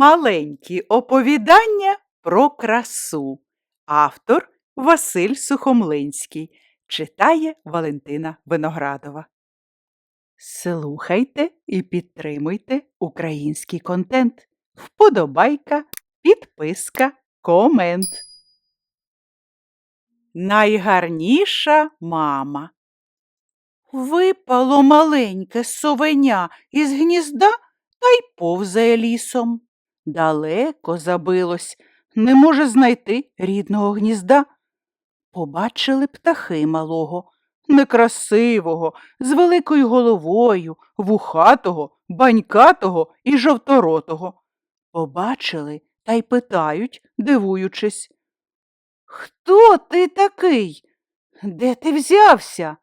Маленькі оповідання про красу. Автор Василь Сухомлинський. Читає Валентина Виноградова. Слухайте і підтримуйте український контент. Вподобайка, підписка, комент. Найгарніша мама. Випало маленьке совеня із гнізда та й повзає лісом. Далеко забилось, не може знайти рідного гнізда. Побачили птахи малого, некрасивого, з великою головою, вухатого, банькатого і жовторотого. Побачили та й питають, дивуючись. Хто ти такий? Де ти взявся?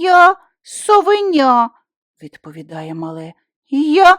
Я совеня, відповідає мале. Я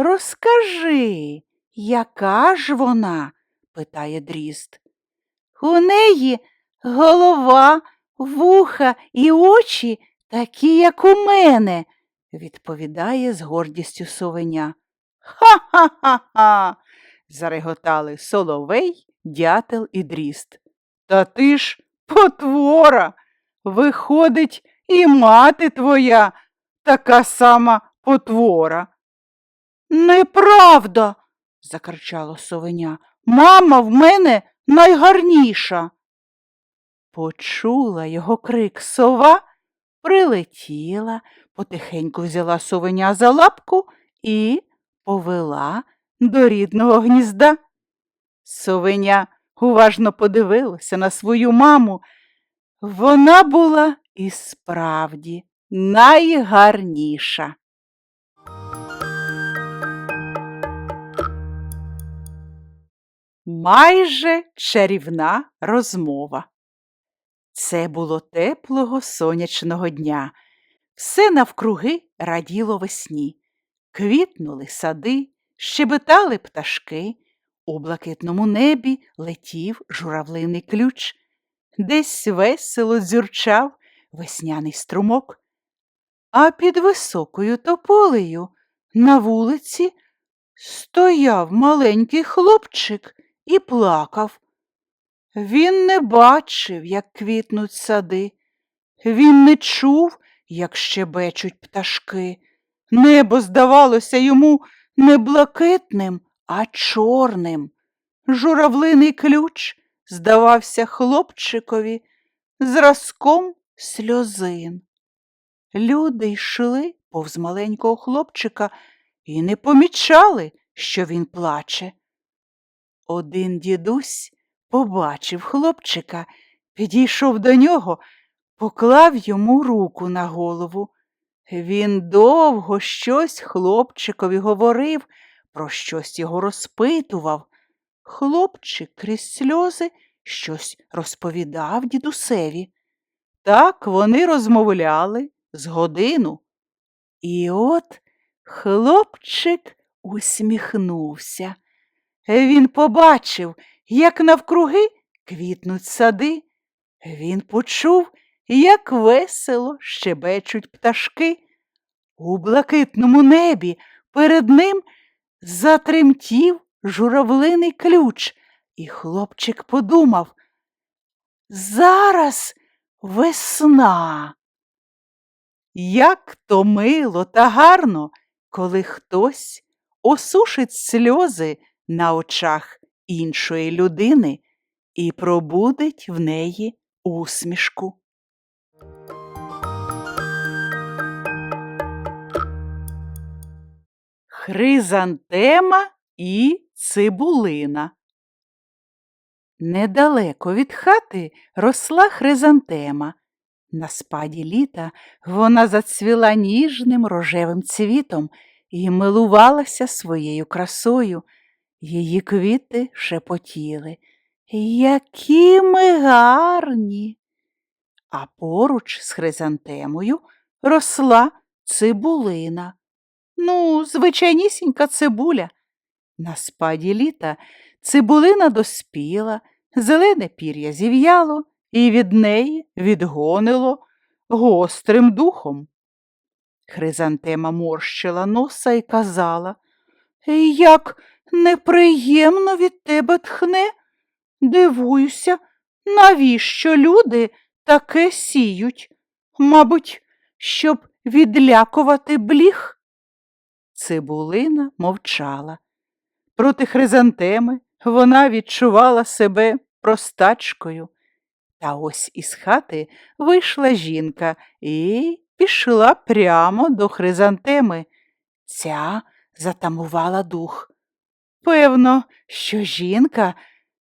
Розкажи, яка ж вона? питає дріст. У неї голова, вуха і очі такі, як у мене, відповідає з гордістю совеня. Ха-ха-ха-ха. зареготали соловей, дятел і дріст. Та ти ж потвора. Виходить, і мати твоя така сама потвора. Неправда, закричало совеня. Мама в мене найгарніша. Почула його крик сова, прилетіла, потихеньку взяла совеня за лапку і повела до рідного гнізда. Совеня уважно подивилася на свою маму. Вона була і справді найгарніша. Майже чарівна розмова. Це було теплого сонячного дня. Все навкруги раділо весні. Квітнули сади, щебетали пташки, у блакитному небі летів журавлиний ключ, десь весело дзюрчав весняний струмок. А під високою тополею на вулиці стояв маленький хлопчик і плакав. Він не бачив, як квітнуть сади, він не чув, як щебечуть пташки. Небо здавалося йому не блакитним, а чорним. Журавлиний ключ здавався хлопчикові зразком сльозин. Люди йшли повз маленького хлопчика і не помічали, що він плаче. Один дідусь побачив хлопчика, підійшов до нього, поклав йому руку на голову. Він довго щось хлопчикові говорив, про щось його розпитував. Хлопчик крізь сльози щось розповідав дідусеві. Так вони розмовляли з годину. І от хлопчик усміхнувся. Він побачив, як навкруги квітнуть сади. Він почув, як весело щебечуть пташки. У блакитному небі перед ним затремтів журавлиний ключ, і хлопчик подумав Зараз весна. Як то мило та гарно, коли хтось осушить сльози на очах іншої людини і пробудить в неї усмішку. Хризантема і цибулина. Недалеко від хати росла хризантема. На спаді літа вона зацвіла ніжним рожевим цвітом і милувалася своєю красою. Її квіти шепотіли. Які ми гарні. А поруч з хризантемою росла цибулина. Ну, звичайнісінька цибуля. На спаді літа цибулина доспіла, зелене пір'я зів'яло і від неї відгонило гострим духом. Хризантема морщила носа і казала, як неприємно від тебе тхне. Дивуюся, навіщо люди таке сіють? Мабуть, щоб відлякувати бліх. Цибулина мовчала. Проти хризантеми вона відчувала себе простачкою. Та ось із хати вийшла жінка і пішла прямо до хризантеми. Ця затамувала дух. Певно, що жінка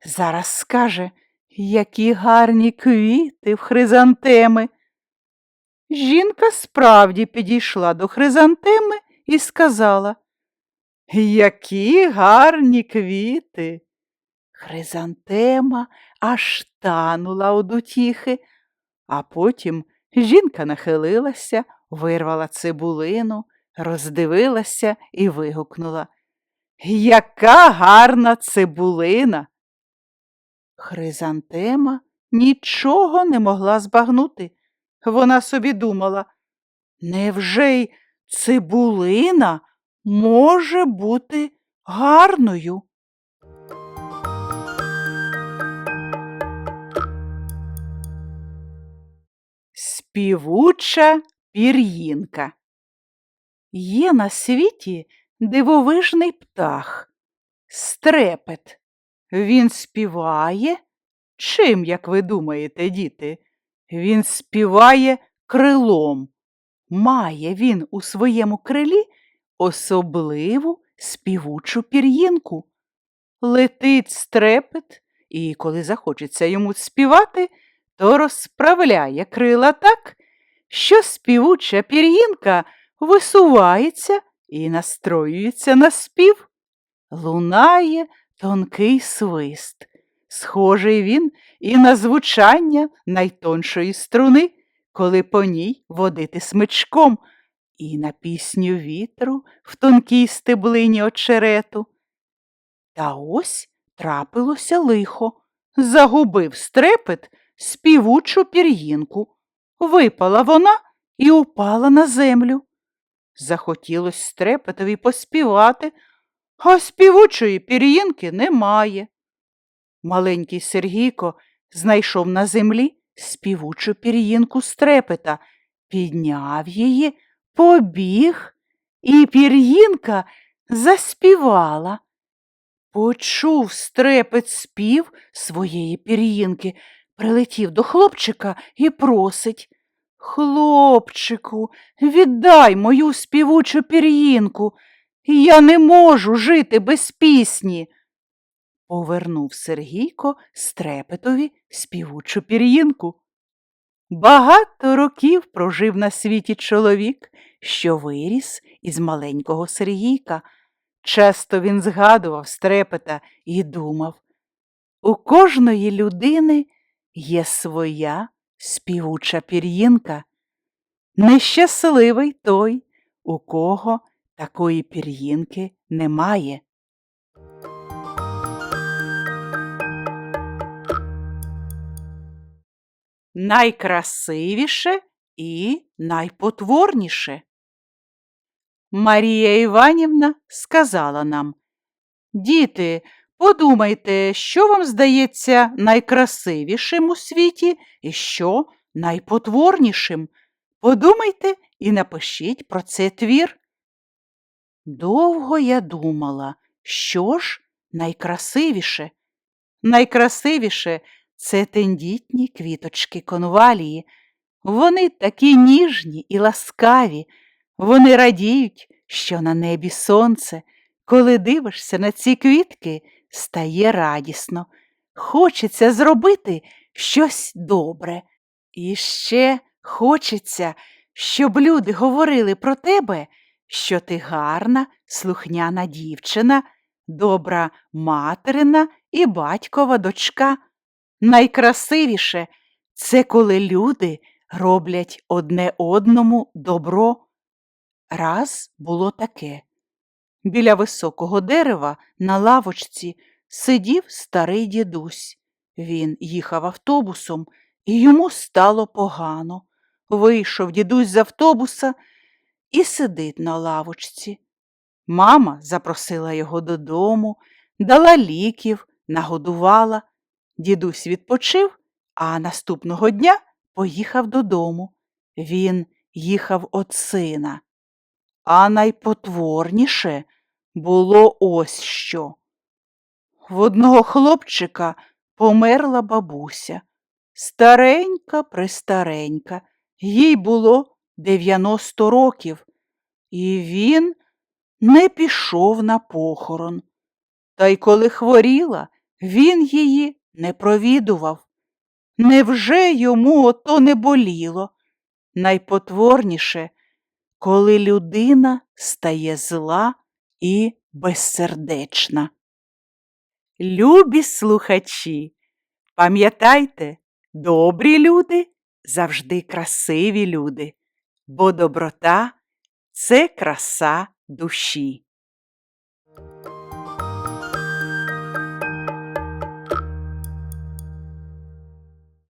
зараз скаже, які гарні квіти в хризантеми. Жінка справді підійшла до хризантеми і сказала, які гарні квіти. Хризантема аж танула од утіхи, а потім жінка нахилилася, вирвала цибулину, роздивилася і вигукнула. Яка гарна цибулина. Хризантема нічого не могла збагнути. Вона собі думала, невже й цибулина може бути гарною? Співуча пір'їнка. Є на світі дивовижний птах, стрепет. Він співає. Чим, як ви думаєте, діти? Він співає крилом. Має він у своєму крилі особливу співучу пір'їнку. Летить стрепет, і коли захочеться йому співати, то розправляє крила так, що співуча пір'їнка висувається і настроюється на спів. Лунає тонкий свист. Схожий він і на звучання найтоншої струни, коли по ній водити смичком, і на пісню вітру в тонкій стеблині очерету. Та ось трапилося лихо, загубив стрепет співучу пір'їнку. Випала вона і упала на землю. Захотілось стрепетові поспівати, а співучої пір'їнки немає. Маленький Сергійко знайшов на землі співучу пір'їнку стрепета, підняв її, побіг, і пір'їнка заспівала. Почув стрепет спів своєї пір'їнки, прилетів до хлопчика і просить Хлопчику, віддай мою співучу пір'їнку. Я не можу жити без пісні. Повернув Сергійко стрепетові співучу пір'їнку. Багато років прожив на світі чоловік, що виріс із маленького Сергійка. Часто він згадував стрепета і думав у кожної людини є своя співуча пір'їнка. Нещасливий той, у кого такої пір'їнки немає. Найкрасивіше і найпотворніше. Марія Іванівна сказала нам Діти, подумайте, що вам здається найкрасивішим у світі і що найпотворнішим. Подумайте і напишіть про це твір. Довго я думала, що ж найкрасивіше. Найкрасивіше це тендітні квіточки конвалії. Вони такі ніжні і ласкаві, вони радіють, що на небі сонце. Коли дивишся на ці квітки, стає радісно. Хочеться зробити щось добре. І ще хочеться, щоб люди говорили про тебе, що ти гарна, слухняна дівчина, добра материна і батькова дочка. Найкрасивіше це коли люди роблять одне одному добро. Раз було таке. Біля високого дерева на лавочці сидів старий дідусь. Він їхав автобусом, і йому стало погано. Вийшов дідусь з автобуса і сидить на лавочці. Мама запросила його додому, дала ліків, нагодувала. Дідусь відпочив, а наступного дня поїхав додому. Він їхав от сина. А найпотворніше було ось що. В одного хлопчика померла бабуся. Старенька престаренька, їй було 90 років, і він не пішов на похорон. Та й коли хворіла, він її не провідував. Невже йому ото не боліло? Найпотворніше, коли людина стає зла і безсердечна. Любі слухачі, пам'ятайте, добрі люди завжди красиві люди, бо доброта це краса душі.